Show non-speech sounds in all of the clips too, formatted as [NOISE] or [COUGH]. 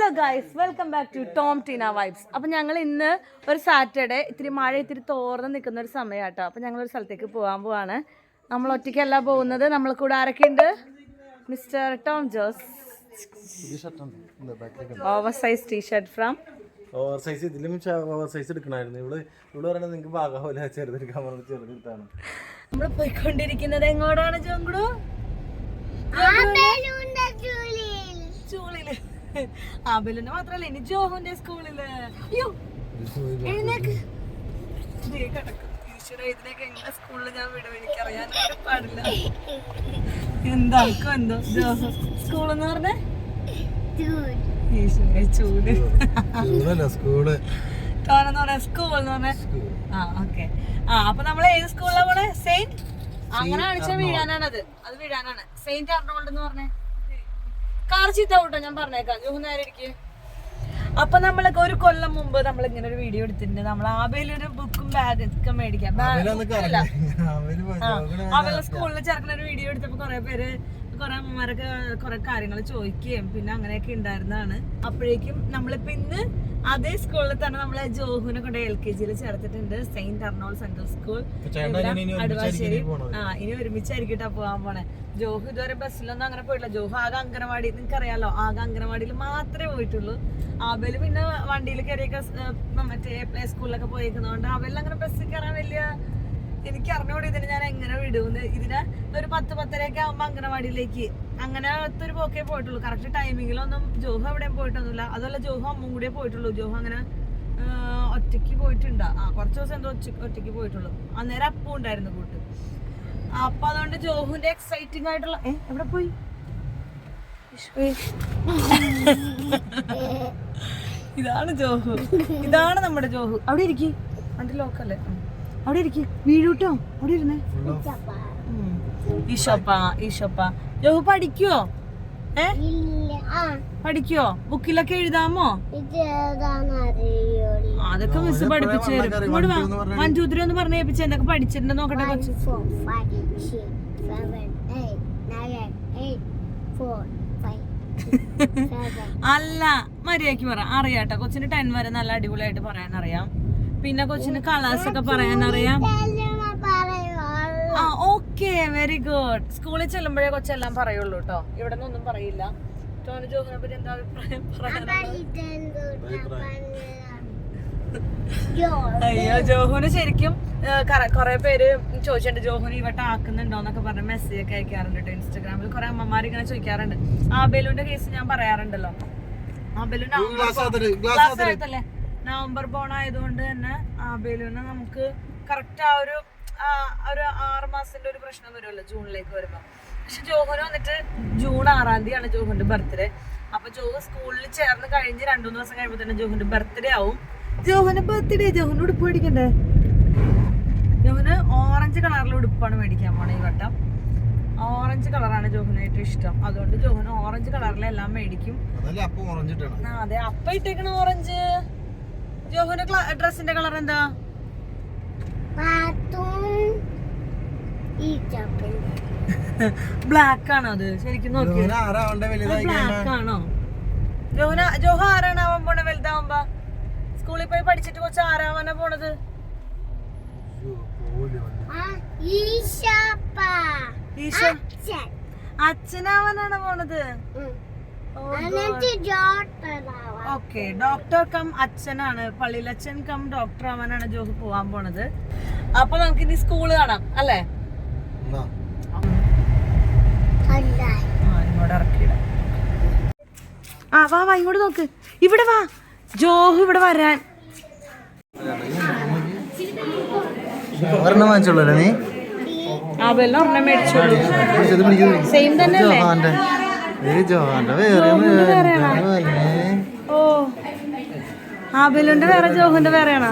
Hello guys welcome back to Tom Teena vibes അപ്പം ഞങ്ങൾ ഇന്ന് ഒരു സാറ്റർഡേ ഇത്തിരി മഴ ഇത്തിരി തോർന്ന് നിൽക്കുന്ന ഒരു സമയം കേട്ടോ അപ്പം ഞങ്ങൾ ഒരു സ്ഥലത്തേക്ക് പോകാൻ പോവാണ്. നമ്മൾ ഒറ്റയ്ക്കല്ല പോകുന്നത്. നമ്മൾ കൂടെ ആരൊക്കെ ഉണ്ട് mister Tom Jose over size T shirt from over size ഇതിലും ഓവർ സൈസ് എടുക്കണമായിരുന്നു ഇവിടെ ഇവിടെ പറയുന്നത് നിങ്ങൾക്ക് ഭാഗമാവില്ല ചെറുതെടുക്കാൻ പറഞ്ഞു ചെറുതെടുത്താണ്. നമ്മൾ പോയിക്കൊണ്ടിരിക്കുന്നത് എങ്ങോട്ടാണ് ജോങ്കുടു ചൂളിൽ ആബിലിന്റെ മാത്രല്ല ഇനി ജോഹുന്റെ സ്കൂളിൽ. അയ്യോ എഴുന്നേക്ക്. എങ്ങനെ സ്കൂളിൽ ഞാൻ വിടും? എനിക്കറിയാൻ കൂടെ പാടില്ല. എന്താക്കും എന്തോ? ജോസഫ് സ്കൂൾ എന്ന് പറഞ്ഞേ ചൂട് സ്കൂൾ. സ്കൂൾ എന്ന് പറഞ്ഞ. ആ ഓക്കെ. ആ അപ്പൊ നമ്മൾ ഏത് സ്കൂളിലാണ് പോണേ? സെയിന്റ് അങ്ങനെ കാണിച്ചാൽ വീഴാനാണത് അത് വീഴാനാണ് സെയിന്റ് അർണോൾഡ് എന്ന് പറഞ്ഞേ? കാർ ഞാൻ പറഞ്ഞേക്കാം. ജോഹു നേരെ ഇരിക്കേ അപ്പൊ നമ്മളൊക്കെ ഒരു കൊല്ലം മുമ്പ് നമ്മൾ ഇങ്ങനെ ഒരു വീഡിയോ എടുത്തിട്ടുണ്ട്. നമ്മൾ ആബേലൊരു ബുക്കും ബാഗ് ഒക്കെ മേടിക്കാം. അവരുടെ സ്കൂളിൽ ചേർക്കുന്ന ഒരു വീഡിയോ എടുത്തപ്പോ കുറെ പേര് കുറെ അമ്മമാരൊക്കെ കുറെ കാര്യങ്ങൾ ചോദിക്കുകയും പിന്നെ അങ്ങനെയൊക്കെ ഉണ്ടായിരുന്നതാണ്. അപ്പോഴേക്കും നമ്മളിപ്പോ ഇന്ന് അതേ സ്കൂളിൽ തന്നെ നമ്മളെ ജോഹുനെ കൊണ്ട് എൽ കെ ജിയിൽ ചേർത്തിട്ടുണ്ട് saint Arnold central school. Aduvassery. ആ ഇനി ഒരുമിച്ചായിരിക്കട്ടാ പോകാൻ പോണേ. ജോഹു ഇതുവരെ ബസ്സിലൊന്നും അങ്ങനെ പോയിട്ടില്ല. ജോഹു ആകെ അങ്കനവാടി നിങ്ങൾക്ക് അറിയാലോ ആകെ അങ്കനവാടിയിൽ മാത്രമേ പോയിട്ടുള്ളൂ. ആബേൽ പിന്നെ വണ്ടിയിൽ കയറിയൊക്കെ മറ്റേ പ്ലേ സ്കൂളിലൊക്കെ പോയിരിക്കുന്നതുകൊണ്ട് ആബേലിൽ അങ്ങനെ ബസ്സിൽ കയറാൻ വലിയ എനിക്ക് അറിഞ്ഞുകൂടി ഇതിനെ ഞാൻ എങ്ങനെ വിടുമെന്ന്. ഇതിന് ഒരു പത്ത് പത്തരയൊക്കെ ആകുമ്പോൾ അംഗനവാടിയിലേക്ക്. അങ്ങനെ ഒരു പോക്കേ പോയിട്ടുള്ളൂ. കറക്റ്റ് ടൈമിങ്ങിലൊന്നും ജോഹ എവിടെയും പോയിട്ടൊന്നുമില്ല. അതല്ല ജോഹ അമ്മും കൂടിയേ പോയിട്ടുള്ളൂ. ജോഹ അങ്ങനെ ഒറ്റയ്ക്ക് പോയിട്ടുണ്ട്. ആ കുറച്ച് ദിവസം എന്തോ ഒറ്റ ഒറ്റയ്ക്ക് പോയിട്ടുള്ളൂ. അന്നേരം അപ്പം ഉണ്ടായിരുന്നു കൂട്ട്. അപ്പൊ അതുകൊണ്ട് ജോഹുന്റെ എക്സൈറ്റിംഗ് ആയിട്ടുള്ള ഏ എവിടെ പോയി? ഇതാണ് ജോഹു. ഇതാണ് നമ്മുടെ ജോഹു. അവിടെ ഇരിക്കും. അതിന്റെ ലോക്കല്ലേ. അവിടെ ഇരിക്കും. വീഴൂട്ടോ? അവിടെ ഇരുന്നേ. ഈശോപ്പാ ഈശോപ്പ. ജോഹു പഠിക്കുവോ? ഏ? പഠിക്കോ ബുക്കിലൊക്കെ എഴുതാമോ? അതൊക്കെ മിസ് പഠിപ്പിച്ചു തരും. ഇങ്ങോട്ട് വൺ ടു ത്രീ ഒന്ന് പറഞ്ഞു കേൾപ്പിച്ചു എന്തൊക്കെ പഠിച്ചിട്ടുണ്ട് നോക്കട്ടെ കൊച്ചു. [LAUGHS] അല്ല മര്യാദയ്ക്ക് പറ. അറിയാട്ടോ. കൊച്ചിന് ടെൻ വരെ നല്ല അടിപൊളിയായിട്ട് പറയാൻ അറിയാം പിന്നെ കൊച്ചിന് കളേഴ്സ് ഒക്കെ പറയാൻ അറിയാം ആ ഓക്കെ വെരി ഗുഡ് സ്കൂളിൽ ചെല്ലുമ്പോഴേ കൊച്ചെല്ലാം പറയുള്ളൂ കേട്ടോ ഇവിടെ നിന്നൊന്നും പറയില്ല. ടോണി ജോഹിനെ പറ്റി എന്താ അഭിപ്രായം പറയാനുള്ളത്? അയ്യോ ജോഹുന് ശരിക്കും കുറെ പേര് ചോദിച്ചിട്ടുണ്ട് ജോഹുന് ഈ വട്ടം ആക്കുന്നുണ്ടോ എന്നൊക്കെ പറഞ്ഞ് മെസ്സേജ് ഒക്കെ അയക്കാറുണ്ട് കേട്ടോ ഇൻസ്റ്റാഗ്രാമിൽ കുറെ അമ്മമാർ ഇങ്ങനെ ചോദിക്കാറുണ്ട്. ആ ബലൂന്റെ കേസ് ഞാൻ പറയാറുണ്ടല്ലോ. ആബേലു ക്ലാസ് ആയിട്ടല്ലേ നവംബർ ബോൺ ആയതുകൊണ്ട് തന്നെ ബലൂണ് നമുക്ക് കറക്റ്റ് ആ ഒരു ഒരു ആറ് മാസത്തിന്റെ ഒരു പ്രശ്നം വരുമല്ലോ ജൂണിലേക്ക് വരുമ്പോ. പക്ഷെ ജോഹന് വന്നിട്ട് ജൂൺ ആറാം തീയതിയാണ് ജോഹന്റെ ബർത്ത്ഡേ അപ്പൊ ജോഹു സ്കൂളിൽ ചേർന്ന് കഴിഞ്ഞ് രണ്ടു മൂന്ന് ദിവസം കഴിയുമ്പോൾ തന്നെ ജോഹന്റെ ബർത്ത്ഡേ ആവും. ജോഹുന് ബർത്ത്ഡേ ജോഹന് ഉടുപ്പ് മേടിക്കണ്ടേ? ജോഹന് ഓറഞ്ച് കളറിലെ ഉടുപ്പാണ് മേടിക്കാൻ പോണേ ഈ വട്ടം. ഓറഞ്ച് കളറാണ് ജോഹന് ഏറ്റവും ഇഷ്ടം. അതുകൊണ്ട് ജോഹന് ഓറഞ്ച് കളറിലെല്ലാം മേടിക്കും. അതെ. അപ്പ ഇട്ടേക്കണ ഓറഞ്ച് ജോഹുന്റെ ഡ്രസ്സിന്റെ കളർ എന്താ? ബ്ലാക്ക് [LAUGHS] ആണോ അത്? ശരിക്കും നോക്കി. ബ്ലാക്ക് ആണോ? ജോഹന ജോഹ ആരാണ് ആവാൻ പോണത് വലുതാവുമ്പോ? സ്കൂളിൽ പോയി പഠിച്ചിട്ട് കൊച്ചു ആരാവാനാ പോണത്? അച്ഛനാവാനാണ് പോണത്? ഓക്കെ ഡോക്ടർ കം അച്ഛനാണ് പള്ളിയിലച്ഛൻ കം ഡോക്ടർ ആവാനാണ് ജോഹു പോവാൻ പോണത്. അപ്പൊ നമുക്ക് ഇനി സ്കൂൾ കാണാം അല്ലേ? ആ, ഇങ്ങോട്ട് ഇറക്കിയിടാം. ആ വാ വാ ഇങ്ങോട്ട് നോക്ക്. ഇവിടെ വാ. ജോഹു ഇവിടെ വരാൻ. ഒരെണ്ണം വാങ്ങിച്ചോളൂ നീ? ആ വെള്ളം ഒരെണ്ണം മേടിച്ചോളൂ. സെയിം തന്നെ ഓ. ആ ബലൂന്റെ വേറെ ജോഹുന്റെ വേറെയാണോ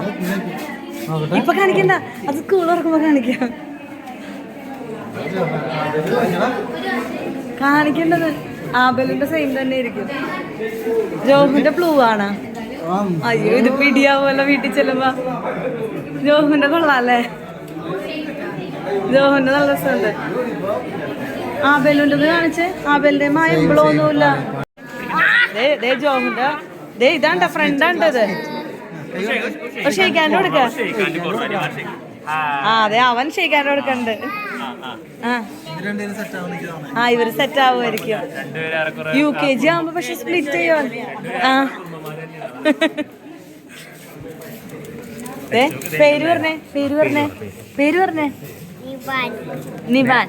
ഇപ്പൊ കാണിക്കണ്ട. അത് സ്കൂൾ തുറക്കുമ്പോ കാണിക്കാം. കാണിക്കേണ്ടത് ആബലിന്റെ സെയിം തന്നെ ആയിരിക്കും. ജോഹുന്റെ ബ്ലൂ ആണ്. അയ്യോ ഇത് പിടിയാവുമല്ലോ വീട്ടിൽ ചെല്ലുമ്പോ. ജോഹുന്റെ കൊള്ളാല്ലേ ജോഹുന്റെ നല്ല രസമുണ്ട്. ആബേലുണ്ട് കാണിച്ച്? ആബേലിന്റെ മായമ്പളോ ഒന്നുമില്ല ദേ ദേ ജോഹുന്റെ ദേ ഇതാണ്ട ഫ്രണ്ടാണ്ടത് ഒരു ഷെയ്ക്കാന്റെ കൊടുക്ക. ആ അതെ അവൻ ഷെയ്ക്കാന്റെ കൊടുക്കണ്ട്. ആ. ഇവർ സെറ്റ് ആവുമായിരിക്കും. യു കെ ജി ആവുമ്പോ പക്ഷെ സ്പ്ലിറ്റ് ചെയ്യോ ആ. പേര് പറഞ്ഞേ പേര് പറഞ്ഞേ പേര് പറഞ്ഞേ. നിവാൻ.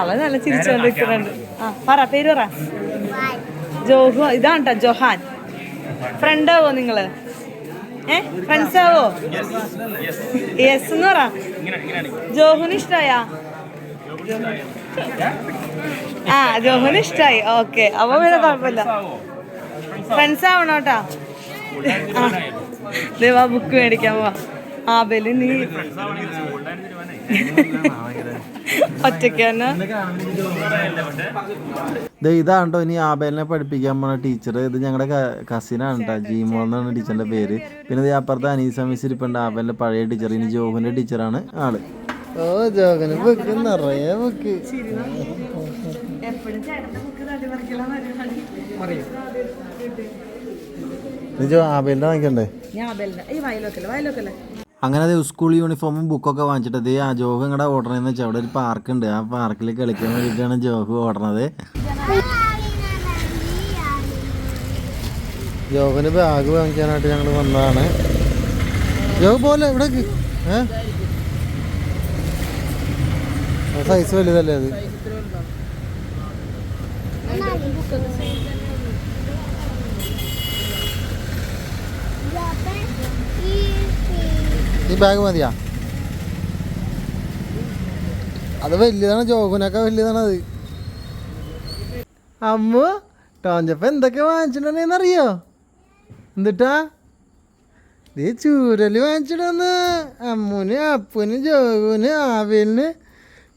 അവൻ നല്ല ചിരിച്ചോണ്ട് നിൽക്കുന്നുണ്ട് ആ പറ പേര് പറ. ജോഹു ഇതാണ് ട്ടോ ജോഹാൻ? ഫ്രണ്ട് ആവോ നിങ്ങൾ? ഏ ഫ്രണ്ട്സ് ആവോ? യെസ് എന്ന് പറ. ജോഹുന് ഇഷ്ടായാ? ആ ജോഹുന് ഇഷ്ടായി. ഓക്കെ. അപ്പൊ പിന്നെ കുഴപ്പമില്ല. ഫ്രണ്ട്സ് ആവണോട്ടാ? ആ. ദേവാ ബുക്ക് മേടിക്കാൻ പോവാ. ആ ബലി നീ. ഒറ്റയ്ക്ക് തന്നെ ദേ ഇതാണ്ടോ ഇനി ആബേലിനെ പഠിപ്പിക്കാൻ പോണ ടീച്ചർ ഇത് ഞങ്ങളുടെ കസിനാണ് കേട്ടോ ജീമോ എന്നാണ് ടീച്ചറിന്റെ പേര്. പിന്നെ ഈ അപ്പുറത്ത് അനീസ മിസ് ഇരിപ്പുണ്ട് ആബേലിന്റെ പഴയ ടീച്ചർ ഇനി ജോഹുന്റെ ടീച്ചറാണ് ആൾ. ഓ ജോഹന് ബുക്ക് നിറയെ ബുക്ക്. ആബേലിന്റെ വാങ്ങിക്കണ്ടേ? ഞാൻ ഈ അങ്ങനെ അത് സ്കൂൾ യൂണിഫോമും ബുക്കൊക്കെ വാങ്ങിച്ചിട്ട് ദേ ആ ജോഹ് ഇങ്ങടെ ഓടണമെന്ന് വെച്ചാൽ അവിടെ ഒരു പാർക്കുണ്ട് ആ പാർക്കിൽ കളിക്കാൻ വേണ്ടിയിട്ടാണ് ജോഹ് ഓടണത് ജോഹന് ബാഗ് വാങ്ങിക്കാനായിട്ട് ഞങ്ങൾ വന്നതാണ്. ജോഹ് പോലെ ഇവിടെ? സൈസ് വലുതല്ലേ അത്? ഈ ബാഗ് മതിയാ? അത് വലിയതാണ് ജോഗുനൊക്കെ വലിയതാണ് അത് അമ്മു ടോഞ്ചപ്പ എന്തൊക്കെ വാങ്ങിച്ചിട്ടുണ്ടെന്ന് അറിയോ എന്നിട്ടാ നീ ചൂരൽ വാങ്ങിച്ചിടന്ന് അമ്മുന് അപ്പുന് ജോഗുന് ആവേലിന്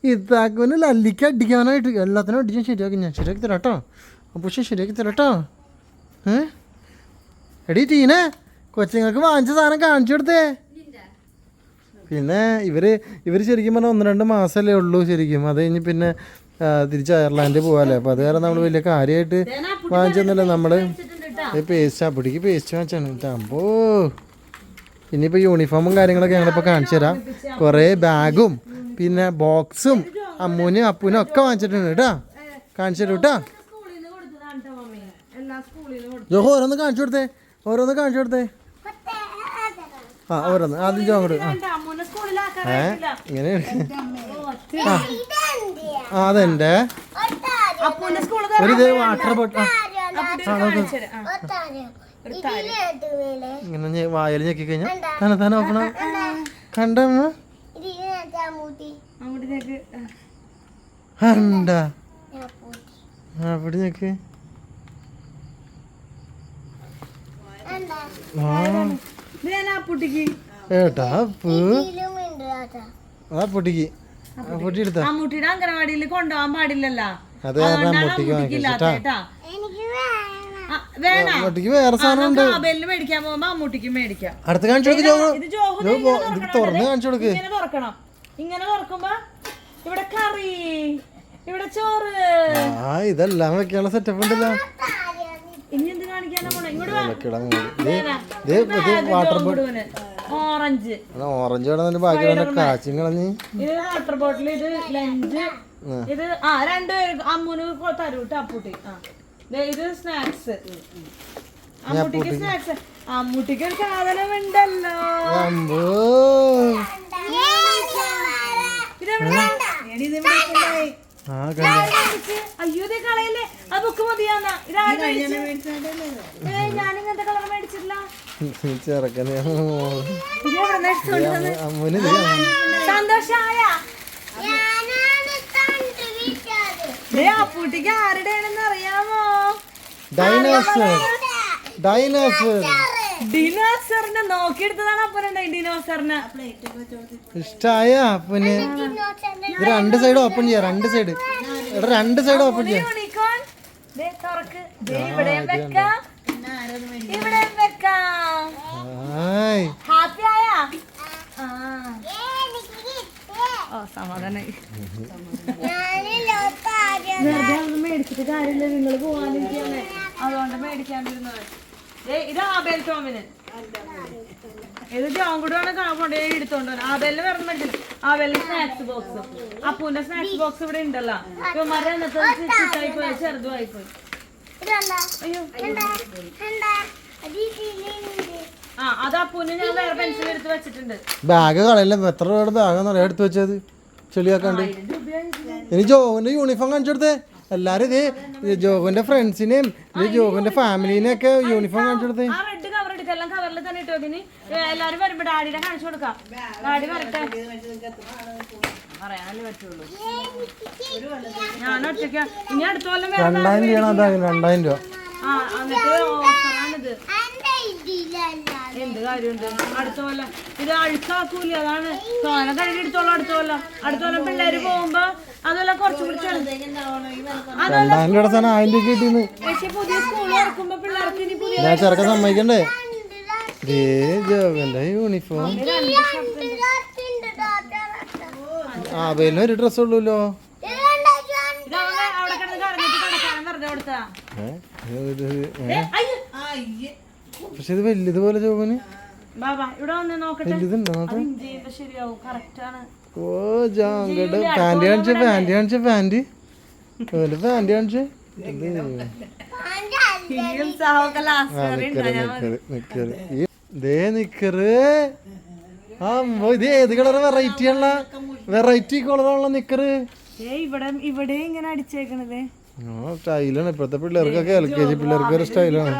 ഇത്താക്കുന് ലല്ലിക്ക് അടിക്കാനായിട്ട്. എല്ലാത്തിനും അടിക്കാൻ ശരിയാക്കി ഞാൻ ശരിയാക്കി തരാം കേട്ടോ അപ്പൂഷ ശരിയാക്കി തരാം കേട്ടോ ഏ? എടീ ടീനെ കൊച്ചുങ്ങൾക്ക് വാങ്ങിച്ച സാധനം കാണിച്ചു കൊടുത്തേ. പിന്നെ ഇവർ ഇവർ ശരിക്കും പറഞ്ഞാൽ ഒന്ന് രണ്ട് മാസമല്ലേ ഉള്ളൂ ശരിക്കും. അത് കഴിഞ്ഞ് പിന്നെ തിരിച്ച് അയർലാൻഡിൽ പോകാല്ലേ അപ്പോൾ അത് കാരണം നമ്മൾ വലിയ കാര്യമായിട്ട് വാങ്ങിച്ചൊന്നുമില്ല. നമ്മൾ പേസ്റ്റ് അപ്പടിക്ക് പേസ്റ്റ് വാങ്ങിച്ചാണ്. അമ്പോ. ഇനിയിപ്പോൾ യൂണിഫോമും കാര്യങ്ങളൊക്കെ ഞങ്ങളിപ്പോൾ കാണിച്ചു തരാം. കുറേ ബാഗും പിന്നെ ബോക്സും അമ്മൂനും അപ്പൂനും ഒക്കെ വാങ്ങിച്ചിട്ടുണ്ട് കേട്ടോ കാണിച്ചു തരും കേട്ടോ ജോഹോ ഓരോന്ന് കാണിച്ചു കൊടുത്തേ. ഓരോന്ന് കാണിച്ചു കൊടുത്തേ. ആ ഓരോന്ന്. ആദ്യം ജോ അങ്ങോട്ട്. ആ. ഏ? ഇങ്ങനെ ആ. അതെന്റെ ഒരു ഇത് വാട്ടർ ബോട്ടിൽ ഇങ്ങനെ വായൽ ഞെക്കി കഴിഞ്ഞാൽ തന്നെ തന്നെ അങ്ങോട്ടേക്ക് കണ്ട അവിടെ ഞെക്ക്. ആ. ഏട്ടാ ആ പൊട്ടിക്ക്. ആ പൊട്ടി. എടുത്താ ആ മുട്ടിയുടെ അംഗനവാടിയിൽ കൊണ്ടുപോകാൻ പാടില്ലല്ലോ. അത് കാരണം ആ, വേണ. പൊട്ടിക്ക് വേറെ സാധനം മേടിക്കാൻ പോകുമ്പോ അമ്മൂട്ടിക്ക് മേടിക്കാം. അടുത്ത് കാണിച്ചു കൊടുക്ക് ഇത് ജോഹു ജോഹു ഇത് തുറന്ന് കാണിച്ചു കൊടുക്ക്. ഇങ്ങനെ തുറക്കണം. ഇങ്ങനെ തുറക്കുമ്പോ ഇവിടെ കറി ഇവിടെ ചോറ്. ആ ഇതെല്ലാം വെക്കാനുള്ള സെറ്റപ്പ് ഉണ്ടല്ലോ. ഇനി എന്ത് കാണിക്കാനാ ഇങ്ങോട്ട് വാട്ടർ ബോട്ടിൽ. ഓറഞ്ച്. ഓറഞ്ച് വേണമെന്നിട്ട് ബാക്കി വേണ്ട കാച്ചും കളഞ്ഞ്. ഇത് വാട്ടർ ബോട്ടിൽ ഇത് ലഞ്ച് ഇത് ആ രണ്ടുപേര് അമ്മൂന് തരൂട്ട് തരൂ അപ്പൂട്ടി. ആ. ദേ ഇത് സ്നാക്സ് അമ്മൂട്ടിക്ക് സ്നാക്സ് അമ്മൂട്ടിക്ക് ഒരു സാധനം ഉണ്ടല്ലോ. ഇതെവിടെ എടി, ഇത് ആ കണ്ട. അയ്യോ ഇത് കളയല്ലേ? ആ ബുക്ക് മതിയാന്നാ. ഇതാരും ഞാനിങ്ങനത്തെ കളർ മേടിച്ചിട്ടില്ല. ചെറുക്കന്? അമ്മൂന് അപ്പൂട്ടിക്ക് ആരുടെയാണെന്ന് അറിയാമോ? ഡൈനോസർ ഡൈനോസർ ഡിനോസറിനെ നോക്കിയെടുത്തതാണ് അപ്പനുണ്ടായി ഡിനോസറിനെ. ഇഷ്ടായ അപ്പന്. ഇത് രണ്ട് സൈഡ് ഓപ്പൺ ചെയ്യാം രണ്ട് സൈഡ് എടാ രണ്ട് സൈഡ് ഓപ്പൺ ചെയ്യാം. തുറക്ക്. ദേ ഇവിടെയും വെക്കാം ഇവിടെയും വെക്കാം ആയ് ഹാപ്പി ആയാ ആ ഓ സമാധാനായി വെറുതെ ഒന്നും മേടിച്ചിട്ട് കാര്യമില്ല. നിങ്ങൾ പോവാനിരിക്കാണ് അതുകൊണ്ട് മേടിക്കാണ്ടിരുന്നത്. ദേ, ഇത് ആബേൽ ടോമിന്. ഇത് ജോൺ കൂടെ വേണം കൊണ്ടുപോയി എടുത്തോണ്ട്. ആബേലിന് വേറെ മേടിച്ചില്ല ആബേലിന് സ്നാക്സ് ബോക്സ് അപ്പൂന്റെ സ്നാക്സ് ബോക്സ് ഇവിടെ ഉണ്ടല്ലോ. ഇവന്മാരെ ചിട്ടായി പോയി ചെറുതുമായി പോയി. അയ്യോ. ബാഗ് കളയല്ലേ എത്ര രൂപയുടെ ബാഗാന്ന് പറയാം എടുത്ത് വെച്ചത്. ചെളിയാക്കാണ്ട്. ഇനി ജോവിന്റെ യൂണിഫോം കാണിച്ചെടുത്ത് എല്ലാരും ഇത് ജോവിന്റെ ഫ്രണ്ട്സിനെയും ഇത് ജോവിന്റെ ഫാമിലിനെ ഒക്കെ യൂണിഫോം കാണിച്ചു കൊടുത്തേ. രണ്ടായിരം രൂപയാണ് ബാഗിന് രണ്ടായിരം രൂപ. എന്ത് കാര്യമുണ്ട്? അടുത്ത കൊല്ലം. ഇത് അഴുക്കാക്കൂല. അതാണ്. തോന കഴുകി എടുത്തോളൂ അടുത്ത കൊല്ലം. അടുത്ത കൊല്ലം പിള്ളേര് പോകുമ്പോ അതല്ല കുറച്ചും കൂടി പക്ഷെ പുതിയ സ്കൂൾ ഇറക്കുമ്പോ പിള്ളേർക്ക് ഇനി പുതിയ ചെറുക്ക സമ്മതിക്കണ്ടേ? യൂണിഫോം ആ ഒരു ഡ്രസ് ഉള്ളൂല്ലോ. അവിടെ കിടന്ന് കറങ്ങിട്ട് കിടക്കാൻ വെറുതെ കൊടുത്താ. ഇത് പക്ഷെ ഇത് ജോബിന്? വലുതുണ്ടോ ശരിയാവും. കറക്റ്റ് ആണ്. ഓ പാന്റ് കാണിച്ച പാന്റ് പാന്റ്. പാന്റ് ഇത്? ഏത് കളർ വെറൈറ്റി ഉള്ള? വെറൈറ്റി കളറുള്ള നിക്കറ്. ഇവിടെ ഇവിടെ ഇങ്ങനെ അടിച്ചേക്കണത്. സ്റ്റൈലാണ് ഇപ്പോഴത്തെ പിള്ളേർക്കൊക്കെ എൽ കെ ജി പിള്ളേർക്ക് ഒരു സ്റ്റൈലാണ്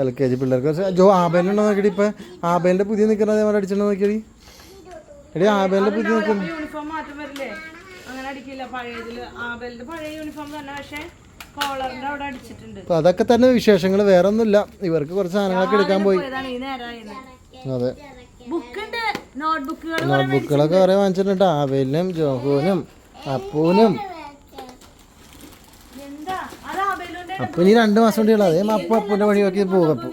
എൽ കെ ജി പിള്ളേർക്ക്. ജോ ആബേലുണ്ടോ നോക്കിയടി ഇപ്പം? ആബേലിന്റെ പുതിയ നിക്കറ് അതേപോലെ അടിച്ചിട്ടുണ്ടോ നോക്കിയടി? എടി ആബേലിന്റെ പുതിയ യൂണിഫോം മാറ്റം വരില്ലേ? അങ്ങനെ അടിക്കില്ല പഴയ യൂണിഫോം തന്നെ പക്ഷേ അപ്പൊ അതൊക്കെ തന്നെ വിശേഷങ്ങൾ വേറെ ഒന്നുമില്ല ഇവർക്ക് കുറച്ച് സാധനങ്ങളൊക്കെ എടുക്കാൻ പോയി. അതെ. നോട്ട്ബുക്കുകളൊക്കെ കുറെ വാങ്ങിച്ചിട്ടുണ്ട്. ആവേലിനും ജോഹുവിനും അപ്പൂനും എന്താ അത് ആബേലുണ്ട് അപ്പൊ ഇനി രണ്ട് മാസം കൂടി ഉള്ളത് അപ്പൊ അപ്പൂന്റെ പണി നോക്കി പോകും അപ്പു.